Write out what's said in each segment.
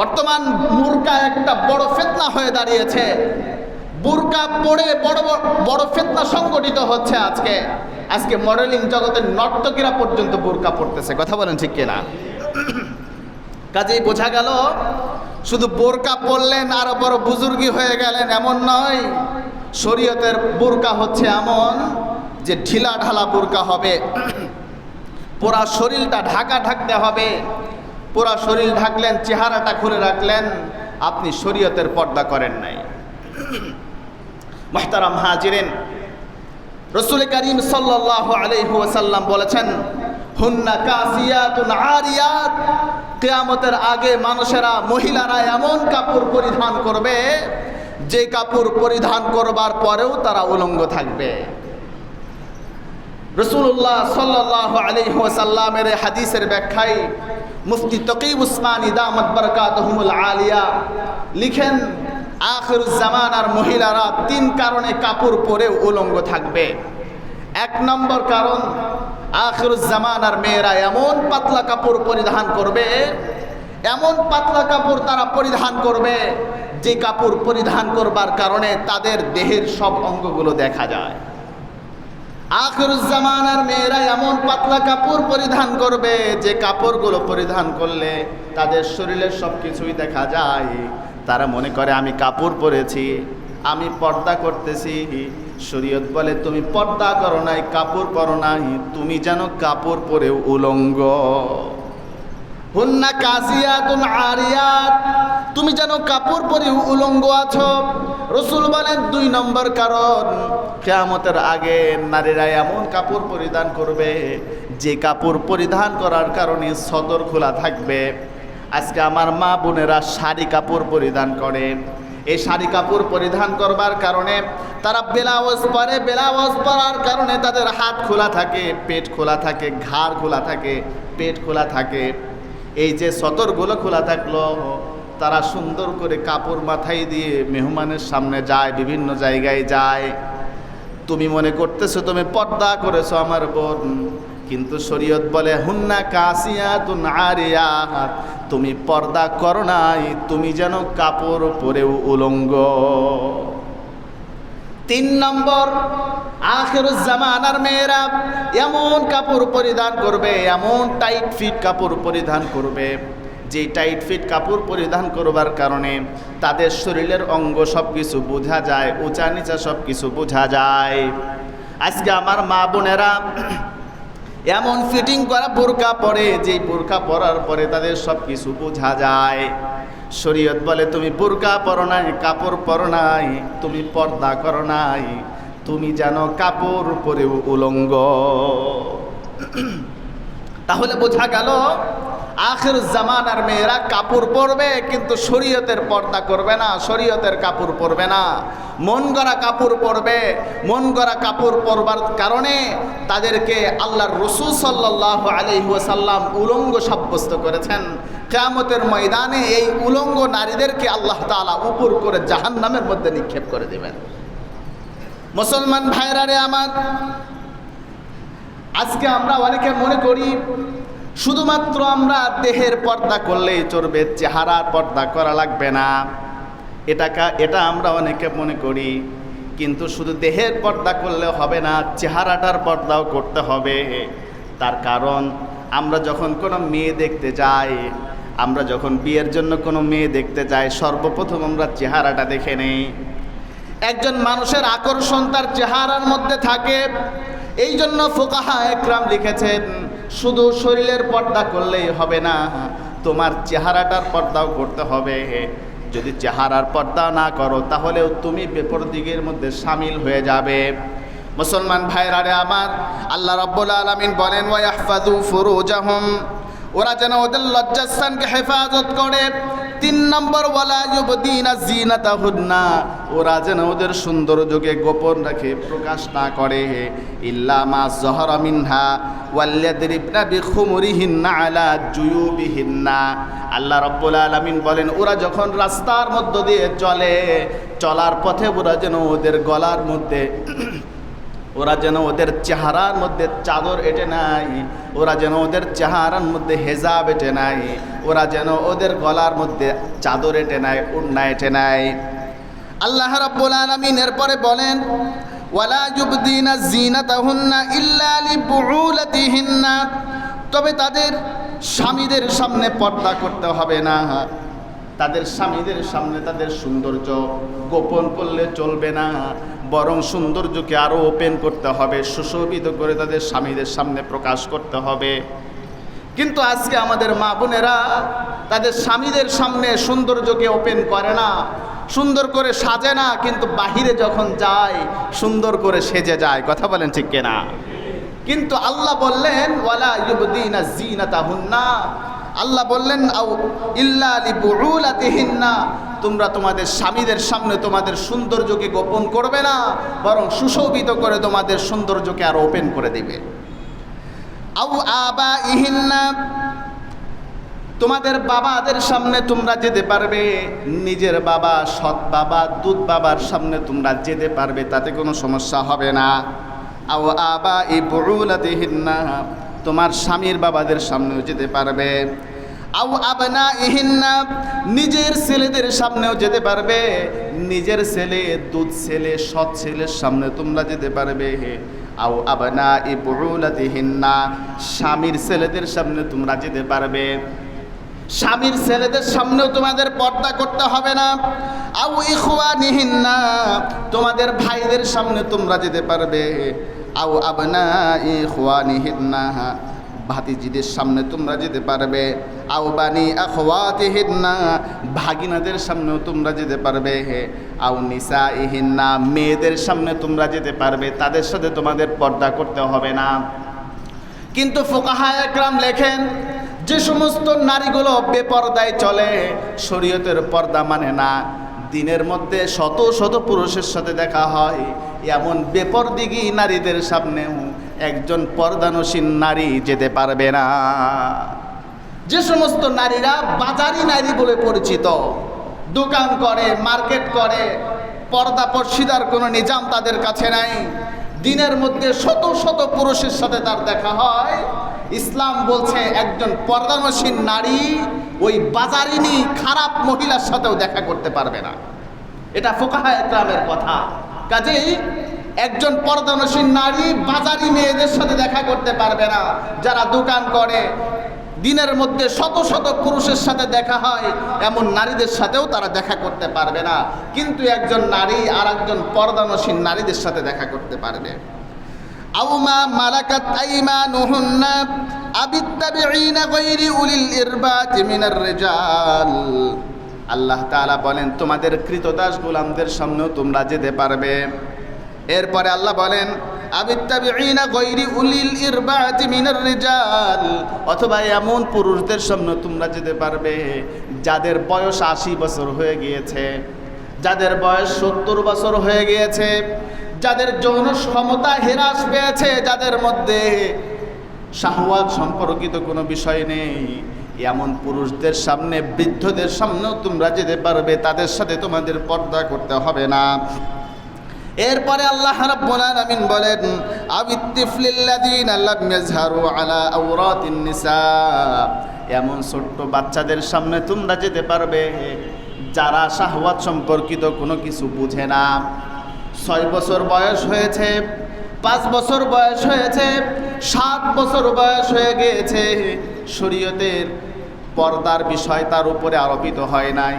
বর্তমান বুরকা একটা বড় ফেতনা হয়ে দাঁড়িয়েছে। বুরকা পড়ে বড় বড়- ফেতনা সংগঠিত হচ্ছে আজকে। আজকে মডেলিং জগতের নর্তকীরা পর্যন্ত বুরকা পড়তেছে, কথা বলেন ঠিক কিনা? কাজেই বোঝা গেল, শুধু বোরকা পরলেন আরও বড় বুজুর্গি হয়ে গেলেন এমন নয়, শরীয়তের বোরকা হচ্ছে এমন যে ঢিলা ঢালা বোরকা হবে পুরা শরীরটা ঢাকা ঢাকতে হবে পুরা শরীর ঢাকলেন, চেহারাটা খুলে রাখলেন, আপনি শরীয়তের পর্দা করেন নাই। মাহতারাম হাজিরেন, রসুল করিম সাল্লাহ আলহাসাল্লাম বলেছেন, হুন্না কাসিয়াতুন আরিয়াত কেয়ামতের আগে মানুষেরা, মহিলারা এমন কাপড় পরিধান করবে, যে কাপড় পরিধান করবার পরেও তারা উলঙ্গ থাকবে। রসুল্লাহ সাল্লাহ আলহাসাল্লামের এই হাদিসের ব্যাখ্যায় মুফতি তকিব উসমান ইদামত বরকাতহমুল আলিয়া লিখেন, আখির জামানার মহিলারা তিন কারণে কাপড় পরে উলঙ্গ থাকবে। এক নম্বর কারণ, আখির জামানার মেয়েরা এমন পাতলা কাপড় পরিধান করবে, এমন পাতলা কাপড় তারা পরিধান করবে, যে কাপড় পরিধান করবার কারণে তাদের দেহের সব অঙ্গগুলো দেখা যায়। আখরুজ্জামানার মেয়েরা এমন পাতলা কাপড় পরিধান করবে যে কাপড়গুলো পরিধান করলে তাদের শরীরের সব কিছুই দেখা যায়। তারা মনে করে, আমি কাপড় পরেছি, আমি পর্দা করতেছি। শরীয়ত বলে, তুমি পর্দা করো নাই, কাপড় পরো নাই, তুমি যেন কাপড় পরেও উলঙ্গ। হুন্না কাসিয়াতুন আরিয়াত, তুমি যেন কাপড় পরে উলঙ্গ আছো। রসুল বলেন দুই নম্বর কারণ, কেয়ামতের আগে নারীরা এমন কাপড় পরিধান করবে, যে কাপড় পরিধান করার কারণে সদর খোলা থাকবে। আজকে আমার মা বোনেরা শাড়ি কাপড় পরিধান করে। এই শাড়ি কাপড় পরিধান করবার কারণে তারা বেলাওয়াজ পরে বেলাওয়াজ পরার কারণে তাদের হাত খোলা থাকে, পেট খোলা থাকে, ঘাড় খোলা থাকে, পেট খোলা থাকে। এই যে সতরগুলো খোলা থাকল তারা সুন্দর করে কাপড় মাথায় দিয়ে মেহমানের সামনে যায়, বিভিন্ন জায়গায় যায়। তুমি মনে করতেছো তুমি পর্দা করেছ আমার বোন, কিন্তু শরীয়ত বলে, হুন্না কাসিয়া তুন আরিয়াত তুমি পর্দা করো নাই, তুমি যেন কাপড় পরেও উলঙ্গ। তিন নম্বর, আখের জামানার মেয়েরা এমন কাপড় পরিধান করবে, এমন টাইট ফিট কাপড় পরিধান করবে। যে টাইট ফিট কাপড় পরিধান করবার কারণে তাদের শরীরের অঙ্গ সব কিছু বোঝা যায় উঁচা নিচা সব কিছু বোঝা যায়। আজকে আমার মা বোনেরা এমন ফিটিং করা বোরকা পরে যে বোরকা পরার পরে তাদের সব কিছু বোঝা যায়। শরীয়ত বলে, তুমি বোরকা পরো নাই, কাপড় পরো নাই, তুমি পর্দা করো নাই, তুমি যেন কাপড় পরেও উলঙ্গ। তাহলে বোঝা গেল আখের জামানার মেয়েরা কাপড় পরবে, কিন্তু শরীয়তের পর্দা করবে না, শরীয়তের কাপড় পরবে না। মন গড়া কাপড় পরবে, মন গড়া কাপড় পরবার কারণে তাদেরকে আল্লাহর রসুল সাল্লাহ আলহিহাসাল্লাম উলঙ্গ সাব্যস্ত করেছেন। কেয়ামতের ময়দানে এই উলঙ্গ নারীদেরকে আল্লাহ তালা উপর করে জাহান নামের মধ্যে নিক্ষেপ করে দেবেন। মুসলমান ভাইরারে আমার, আজকে আমরা অনেকে মনে করি শুধুমাত্র আমরা দেহের পর্দা করলেই চলবে, চেহারার পর্দা করা লাগবে না। এটাকা, এটা আমরা অনেকে মনে করি, কিন্তু শুধু দেহের পর্দা করলে হবে না, চেহারাটার পর্দাও করতে হবে। তার কারণ, আমরা যখন কোনো মেয়ে দেখতে যাই, আমরা যখন বিয়ের জন্য কোনো মেয়ে দেখতে যাই, সর্বপ্রথম আমরা চেহারাটা দেখে নেই। একজন মানুষের আকর্ষণ তার চেহারার মধ্যে থাকে। এই জন্য ফোকাহা একরাম লিখেছেন শুধু শরীরের পর্দা করলেই হবে না, তোমার চেহারাটার পর্দাও করতে হবে। যদি চেহারার পর্দা না করো, তাহলেও তুমি বেপর দিকের মধ্যে সামিল হয়ে যাবে। মুসলমান ভাইরা রে আমার, আল্লাহ রব্বুল আলমিন বলেন ওয়াহফাজু ফুরুজাহম। ওরা যেন ওদের লজ্জাস্থানকে হেফাজত করে। তিন নম্বর, ওয়ালা ইউবদিনা জিনাতাহুন্না ওরা যেন ওদের সৌন্দর্যকে গোপন রাখে, প্রকাশ না করে। ইল্লা মা জহরা মিনহা ওয়াল্লাযরিবনা বিখুমুরিহিন্না আলা জুয়ুবিহিন্না। আল্লাহ রাব্বুল আলামিন বলেন, ওরা যখন রাস্তার মধ্য দিয়ে চলে, চলার পথে ওরা যেন ওদের গলার মধ্যে ওরা যেন ওদের চেহারার মধ্যে চাদর এটে নাই, ওরা যেন ওদের চেহারার মধ্যে হেজাব এটে নাই, ওরা যেন ওদের গলার মধ্যে চাদর এটে নাই, উন্না এটে নাই। আল্লাহ রাব্বুল আলামিন এরপরে বলেন, ওয়ালা ইউবদিনা জিনাতাহুন্না ইল্লা লিবুউলাতিহিন্না। তবে তাদের স্বামীদের সামনে পর্দা করতে হবে না। তাদের স্বামীদের সামনে তাদের সৌন্দর্য গোপন করলে চলবে না। বরং সৌন্দর্যকে আরও ওপেন করতে হবে, সুশোভিত করে তাদের স্বামীদের সামনে প্রকাশ করতে হবে। কিন্তু আজকে আমাদের মা বোনেরা তাদের স্বামীদের সামনে সৌন্দর্যকে ওপেন করে না, সুন্দর করে সাজে না, কিন্তু বাহিরে যখন যায়, সুন্দর করে সেজে যায়। কথা বলেন ঠিক কিনা? কিন্তু আল্লাহ বললেন, ওয়ালা ইউবদিনা জিনাতাহুন্না আল্লাহ বললেন, আও ইল্লা লিবুউলাতিহিন্না, তোমরা তোমাদের স্বামীদের সামনে তোমাদের সৌন্দর্যকে গোপন করবে না, বরং সুশোভিত করে তোমাদের সৌন্দর্যকে আরও ওপেন করে দিবে। আউ আবা ইহিন্না তোমাদের বাবাদের সামনে তোমরা যেতে পারবে, নিজের বাবা, সৎ বাবা দুধ বাবার সামনে তোমরা যেতে পারবে, তাতে কোনো সমস্যা হবে না। আও আবা ই বড়ুলাতিহিন্না তোমার স্বামীর বাবাদের সামনেও যেতে পারবে। আও আবনা ইহিন্না নিজের ছেলেদের সামনেও যেতে পারবে। নিজের ছেলে, দুধ ছেলে, সৎ ছেলের সামনে তোমরা যেতে পারবে। আও আবনা ই বড়ুলাতিহিন্না স্বামীর ছেলেদের সামনে তোমরা যেতে পারবে। স্বামীর ছেলেদের সামনেও তোমাদের পর্দা করতে হবে না। আউ ইখুয়া নিহিন্না তোমাদের ভাইদের সামনে তোমরা যেতে পারবে। আউ আবনা ইখুয়া নিহিন্না ভাতিজিদের সামনে তোমরা যেতে পারবে। আউ বানি আখওয়াতিহিন্না, ভাগিনাদের সামনেও তোমরা যেতে পারবে। হে আউ নিসা ইহিন্না মেয়েদের সামনে তোমরা যেতে পারবে। তাদের সাথে তোমাদের পর্দা করতে হবে না। কিন্তু ফোকাহা একরাম লেখেন, যে সমস্ত নারীগুলো বেপর্দায় চলে, শরীয়তের পর্দা মানে না। দিনের মধ্যে শত শত পুরুষের সাথে দেখা হয়। এমন বেপরদিগি নারীদের সামনেও একজন পর্দানসীন নারী যেতে পারবে না। যে সমস্ত নারীরা বাজারি নারী বলে পরিচিত, দোকান করে, মার্কেট করে, পর্দা পর্শিদার কোনো নিজাম তাদের কাছে নাই। দিনের মধ্যে শত শত পুরুষের সাথে তার দেখা হয়। ইসলাম বলছে একজন পর্দানসীন নারী ওই বাজারিনী খারাপ মহিলার সাথেও দেখা করতে পারবে না। এটা ফোকাহা ইকরামের কথা। কাজেই একজন পর্দানসীন নারী বাজারি মেয়েদের সাথে দেখা করতে পারবে না। যারা দোকান করে, দিনের মধ্যে শত শত পুরুষের সাথে দেখা হয়, এমন নারীদের সাথেও তারা দেখা করতে পারবে না। কিন্তু একজন নারী আর একজন পর্দানসীন নারীদের সাথে দেখা করতে পারবে। আউমা আল্লাহ তাআলা বলেন, তোমাদের কৃতদাস গোলামদের সামনেও তোমরা যেতে পারবে। এরপরে আল্লাহ বলেন অথবা এমন পুরুষদের সামনে তোমরা যেতে পারবে যাদের বয়স আশি বছর হয়ে গিয়েছে, যাদের বয়স সত্তর বছর হয়ে গিয়েছে, যাদের যৌন ক্ষমতা হ্রাস পেয়েছে, যাদের মধ্যে শাহওয়াত সম্পর্কিত কোনো বিষয় নেই। এমন পুরুষদের সামনে, বৃদ্ধদের সামনেও তোমরা যেতে পারবে, তাদের সাথে তোমাদের পর্দা করতে হবে না। এরপরে আল্লাহ রাব্বুল আলামিন বলেন, আবিত্তিফলিল্লাযিনা লাম ইয়াজহারু আলা আওরাতিন নিসা। এমন ছোট্ট বাচ্চাদের সামনে তোমরা যেতে পারবে, যারা শাহওয়াত সম্পর্কিত কোনো কিছু বুঝে না। ছয় বছর বয়স হয়েছে, পাঁচ বছর বয়স হয়েছে, সাত বছর বয়স হয়ে গিয়েছে। শরীয়তের পর্দার বিষয় তার উপরে আরোপিত হয় নাই।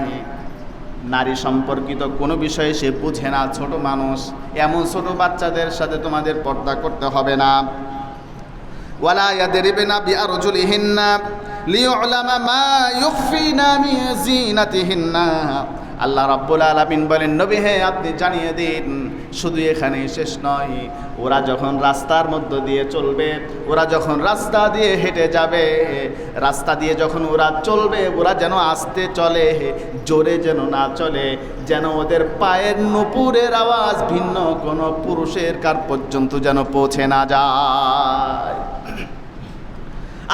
নারী সম্পর্কিত কোনো বিষয়ে সে বুঝে না, ছোট মানুষ, এমন ছোট বাচ্চাদের সাথে তোমাদের পর্দা করতে হবে না। ওয়ালা আল্লাহ রাব্বুল আলামিন বলেন, নবী, হে আপনি জানিয়ে দিন, শুধু এখানেই শেষ নয়। ওরা যখন রাস্তার মধ্য দিয়ে চলবে, ওরা যখন রাস্তা দিয়ে হেঁটে যাবে, রাস্তা দিয়ে যখন ওরা চলবে, ওরা যেন আসতে চলে, জোরে যেন না চলে, যেন ওদের পায়ের নুপুরের আওয়াজ ভিন্ন কোনো পুরুষের কার পর্যন্ত যেন পৌঁছে না যায়।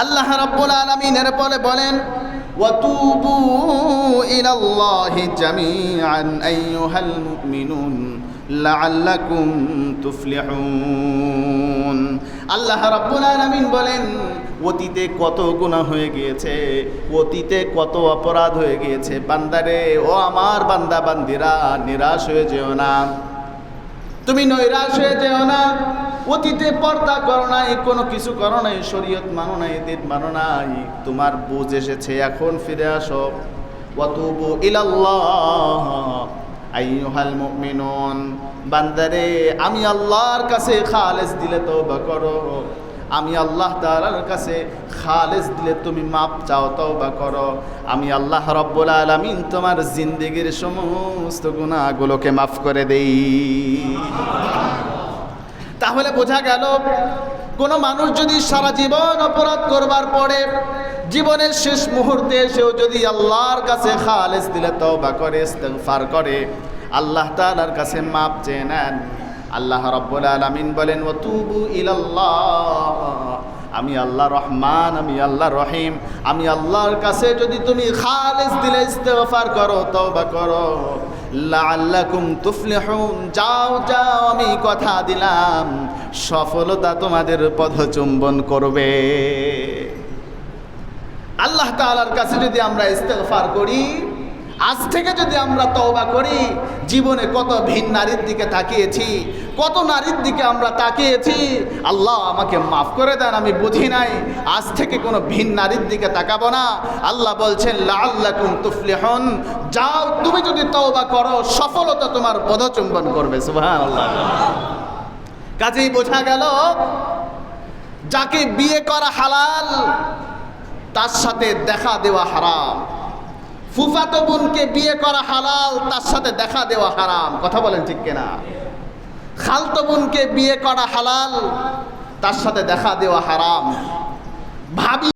আল্লাহ রাব্বুল আলামিনের পরে বলেন وتوبوا إلى الله جميعا أيها المؤمنون লাআল্লাকুম তুফলিহুন আল্লাহ রাব্বুল আলামিন বলেন অতীতে কত গুনাহ হয়ে গিয়েছে অতীতে কত অপরাধ হয়ে গিয়েছে বান্দারে ও আমার বান্দা বান্দিরা নিরাশ হয়ে যেও না তুমি নৈরাশ হয়ে যেও না। অতীতে পর্দা করো নাই, কোনো কিছু করো নাই, শরীয়ত মানো নাই, দিন মানো নাই। তোমার বুঝ এসেছে, এখন ফিরে আসো। ওয়াতুবু ইলাল্লাহ, আইয়ুহাল মুমিনুন। বান্দারে, আমি আল্লাহর কাছে খালেস দিলে তওবা করো। আমি আল্লাহ তাআলার কাছে খালেস দিলে তুমি মাপ চাও, তওবা করো। আমি আল্লাহ রব্বুল আলামিন তোমার জিন্দেগির সমস্ত গুণাগুলোকে মাফ করে দেই। তাহলে বোঝা গেল, কোনো মানুষ যদি সারা জীবন অপরাধ করবার পরে জীবনের শেষ মুহূর্তে এসেও যদি আল্লাহর কাছে খালেস দিলে তওবা করে, ইস্তেগফার করে, আল্লাহ তাআলার কাছে মাপ চেয়ে নেন। আল্লাহ রব্বুল আলামিন বলেন ও তুবু ইলাল্লাহ। আমি আল্লাহ রহমান, আমি আল্লাহ রহিম। আমি আল্লাহর কাছে যদি তুমি খালেস দিলে ইস্তেগফার করো, তওবা করো। লাআল্লাকুম তুফলিহুন। যাও যাও, আমি কথা দিলাম। সফলতা তোমাদের পদচুম্বন করবে। আল্লাহ তাআলার কাছে যদি আমরা ইস্তেগফার করি, আজ থেকে যদি আমরা তওবা করি, জীবনে কত ভিন নারীর দিকে তাকিয়েছি কত নারীর দিকে আমরা তাকিয়েছি? আল্লাহ আমাকে মাফ করে দেন, আমি বুঝি নাই। আজ থেকে কোনো ভিন নারীর দিকে তাকাবো না। আল্লাহ বলছেন, লাআল্লাকুম তুফলিহুন। যাও, তুমি যদি তওবা করো, সফলতা তোমার পদচুম্বন করবে। সুবহানাল্লাহ। কাজেই বোঝা গেল, যাকে বিয়ে করা হালাল, তার সাথে দেখা দেওয়া হারাম। ফুফাতো বোনকে বিয়ে করা হালাল, তার সাথে দেখা দেওয়া হারাম। কথা বলেন ঠিক কিনা? খালতো বোনকে বিয়ে করা হালাল তার সাথে দেখা দেওয়া হারাম। ভাবি